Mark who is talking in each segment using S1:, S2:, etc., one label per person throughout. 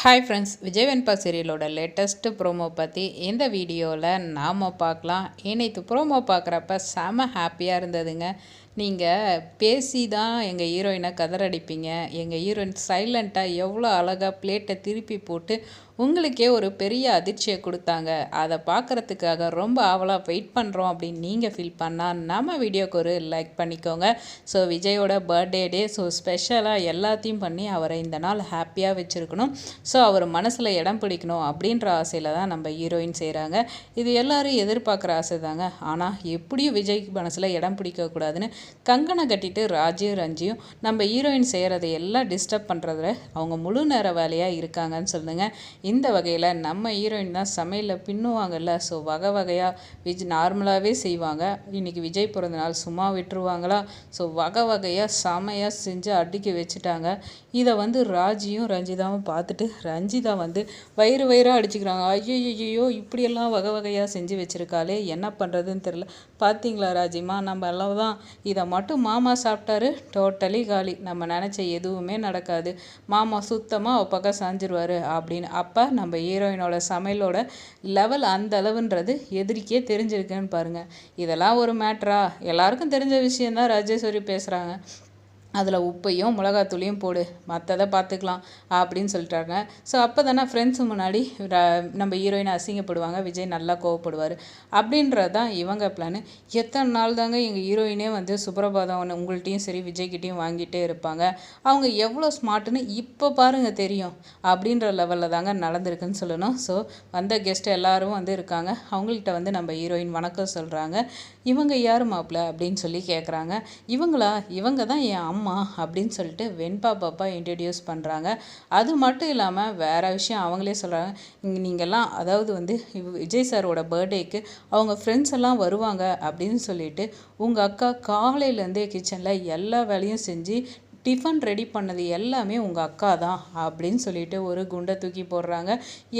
S1: Hi friends Vijay Venba சீரியலோட latest promo பற்றி இந்த வீடியோவில் நாம் பார்க்கலாம். இணைத்து ப்ரோமோ பார்க்குறப்ப செம ஹாப்பியாக இருந்ததுங்க. நீங்கள் பேசி தான் எங்கள் ஹீரோயினை கதறடிப்பீங்க. எங்கள் ஹீரோயின் சைலண்ட்டாக எவ்வளோ அழகாக பிளேட்டை திருப்பி போட்டு உங்களுக்கே ஒரு பெரிய அதிர்ச்சியை கொடுத்தாங்க. அதை பார்க்குறதுக்காக ரொம்ப ஆவலாக வெயிட் பண்ணுறோம் அப்படின்னு நீங்கள் ஃபீல் பண்ணால் நம்ம வீடியோக்கு ஒரு லைக் பண்ணிக்கோங்க. ஸோ விஜயோட பர்த்டே டே ஸோ ஸ்பெஷலாக எல்லாத்தையும் பண்ணி அவரை இந்த நாள் ஹாப்பியாக வச்சுருக்கணும். ஸோ அவர் மனசில் இடம் பிடிக்கணும் அப்படின்ற ஆசையில் தான் நம்ம ஹீரோயின் செய்கிறாங்க இது எல்லோரும் எதிர்பார்க்குற ஆசை தாங்க ஆனால் எப்படியும் விஜய் மனசில் இடம் பிடிக்கக்கூடாதுன்னு கங்கனை கட்டிட்டு ராஜீவ் ரஞ்சியும் நம்ம ஹீரோயின் செய்கிறதை எல்லாம் டிஸ்டர்ப் பண்ணுறதுல அவங்க முழு நேர வேலையாக இருக்காங்கன்னு சொல்லுங்க. இந்த வகையில் நம்ம ஹீரோயின் தான் சமையலில் பின்னுவாங்கல்ல. ஸோ வகை வகையாக விஜ் நார்மலாகவே செய்வாங்க. இன்றைக்கி விஜய் பிறந்த நாள் சும்மா விட்டுருவாங்களா? ஸோ வகை வகையாக செமையாக செஞ்சு அடுக்கி வச்சுட்டாங்க. இதை வந்து ராஜியும் ரஞ்சிதாவும் பார்த்துட்டு ரஞ்சிதா வந்து வயிறு வயிறாக அடிச்சுக்கிறாங்க. ஐயோ இப்படியெல்லாம் வகை வகையாக செஞ்சு வச்சுருக்காளே என்ன பண்ணுறதுன்னு தெரில பார்த்தீங்களா ராஜிமா நம்ம எல்லாம் தான் இதை மட்டும் மாமா சாப்பிட்டாரு. டோட்டலி காலி. நம்ம நினச்ச எதுவுமே நடக்காது. மாமா சுத்தமாக அவள் பக்கம் சாஞ்சிருவார் அப்படின்னு. அப்போ நம்ம ஹீரோயினோட சமையலோட லெவல் அந்த அளவுன்றது எதிரிக்கே தெரிஞ்சிருக்குன்னு பாருங்கள் இதெல்லாம் ஒரு மேட்ரா எல்லாருக்கும் தெரிஞ்ச விஷயந்தான் ராஜேஸ்வரி பேசுகிறாங்க அதில் உப்பையும் மிளகாத்தூளையும் போடு. மற்றதை பார்த்துக்கலாம் அப்படின்னு சொல்லிட்டாங்க. ஸோ அப்போ தானே ஃப்ரெண்ட்ஸு முன்னாடி நம்ம ஹீரோயின் அசிங்கப்படுவாங்க. விஜய் நல்லா கோவப்படுவார். அப்படின்றது தான் இவங்க பிளான் எத்தனை நாள் தாங்க எங்கள் ஹீரோயினே வந்து சுப்ரபாதம் உங்கள்கிட்டையும் சரி விஜய்கிட்டையும் வாங்கிட்டே இருப்பாங்க. அவங்க எவ்வளோ ஸ்மார்ட்டுன்னு இப்போ பாருங்கள் தெரியும். அப்படின்ற லெவலில் தாங்க நடந்திருக்குன்னு சொல்லணும். ஸோ வந்த கெஸ்ட் எல்லோரும் வந்து இருக்காங்க. அவங்கள்ட்ட வந்து நம்ம ஹீரோயின் வணக்கம் சொல்கிறாங்க இவங்க யார் மாப்பிள்ள அப்படின்னு சொல்லி கேட்குறாங்க இவங்களா? இவங்க தான் என் அம்மா. அம்மா அப்படின்னு சொல்லிட்டு வெண்பா பாப்பா இன்ட்ரடியூஸ் பண்ணுறாங்க அது மட்டும் இல்லாமல் வேறு விஷயம் அவங்களே சொல்கிறாங்க இங்கே நீங்கள்லாம் அதாவது வந்து விஜய் சாரோட பர்த்டேக்கு அவங்க ஃப்ரெண்ட்ஸ் எல்லாம் வருவாங்க அப்படின்னு சொல்லிட்டு உங்கள் அக்கா காலையிலேருந்தே கிச்சனில் எல்லா வேலையும் செஞ்சு டிஃபன் ரெடி பண்ணது எல்லாமே உங்கள் அக்கா தான் அப்படின்னு சொல்லிட்டு ஒரு குண்டை தூக்கி போடுறாங்க.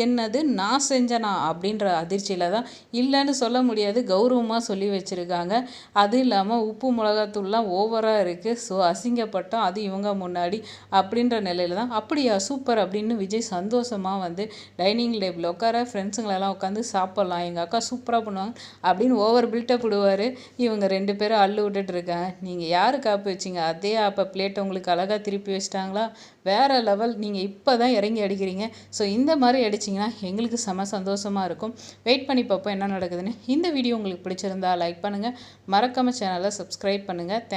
S1: என்னது நான் செஞ்சனா அப்படின்ற அதிர்ச்சியில் தான் இல்லைன்னு சொல்ல முடியாது கௌரவமாக சொல்லி வச்சுருக்காங்க. அது இல்லாமல் உப்பு மிளகாத்தூள்லாம் ஓவராக இருக்குது ஸோ அசிங்கப்பட்டோம் அது இவங்க முன்னாடி அப்படின்ற நிலையில் தான் அப்படியா சூப்பர் அப்படின்னு விஜய் சந்தோஷமாக வந்து டைனிங் டேபிள் உட்கார ஃப்ரெண்ட்ஸுங்களெல்லாம் உட்காந்து சாப்பிட்லாம் எங்கள் அக்கா சூப்பராக பண்ணுவாங்க அப்படின்னு ஓவர் பில்ட்டப் விடுவார். இவங்க ரெண்டு பேரும் அள்ளு விட்டுட்டு இருக்காங்க. நீங்கள் யார் காப்பு வச்சிங்க? அதே அப்போ பிளேட்டை உங்களுக்கு அழகாக திருப்பி வச்சிட்டாங்களா? வேறு லெவல் நீங்கள் இப்போ தான் இறங்கி அடிக்கிறீங்க. ஸோ இந்த மாதிரி அடிச்சிங்கன்னா எங்களுக்கு செம சந்தோஷமாக இருக்கும். வெயிட் பண்ணி பார்ப்போம் என்ன நடக்குதுன்னு. இந்த வீடியோ உங்களுக்கு பிடிச்சிருந்தா லைக் பண்ணுங்கள் மறக்காமல் சேனலை சப்ஸ்கிரைப் பண்ணுங்கள் தேங்க்